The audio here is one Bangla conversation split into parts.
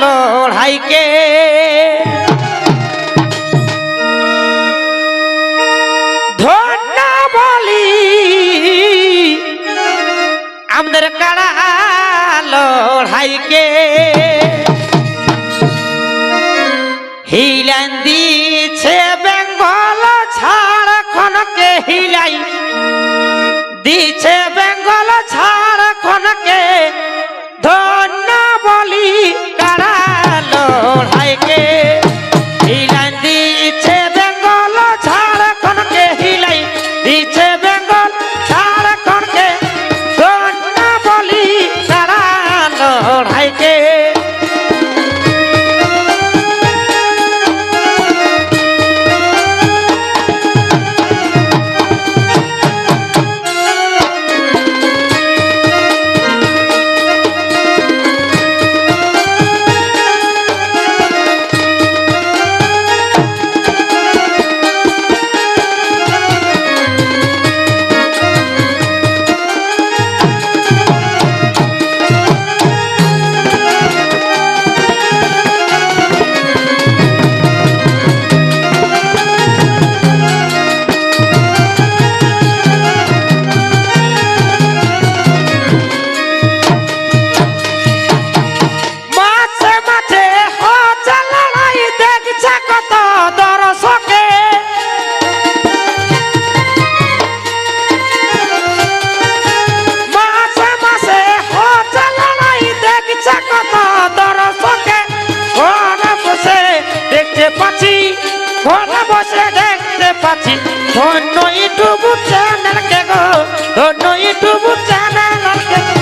লড়াইকে। ধন্য বলি আমাদের কাড়া লড়াইকে। হিলান দিছে বেঙ্গল ঝাড়খণ্ডকে হিলাই দিছে বেঙ্গল বসে দেখতে পাচ্ছি। ধন্য ইউটিউব চ্যানেল কে গো ধন্য ইউটিউব চ্যানেল কে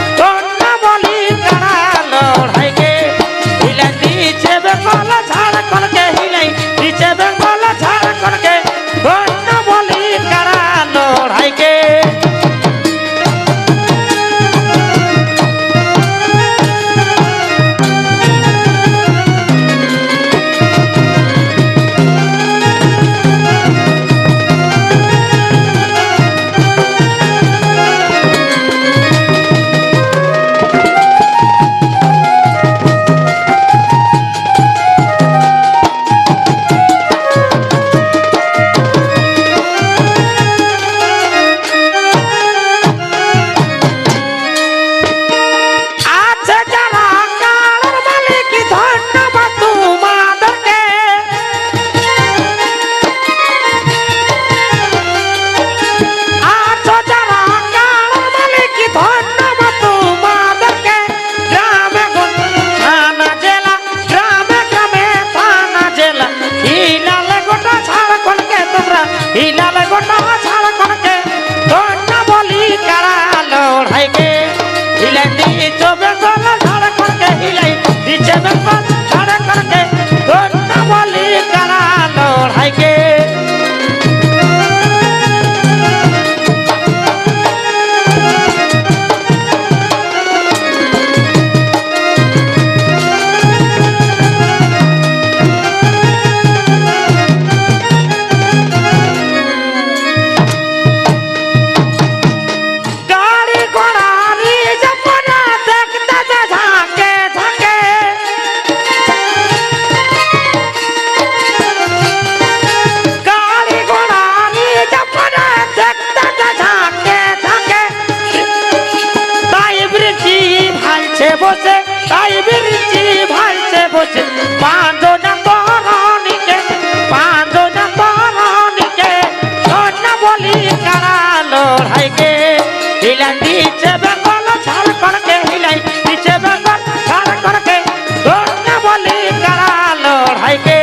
হিলান দিচ্ছে বেঙ্গল ছাড় করকে হিলাই দিচ্ছে বেঙ্গল ছাড় করকে। ধন্য বলি কারা লড়াইকে?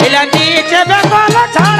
হিলান দিচ্ছে বেঙ্গল ছাড়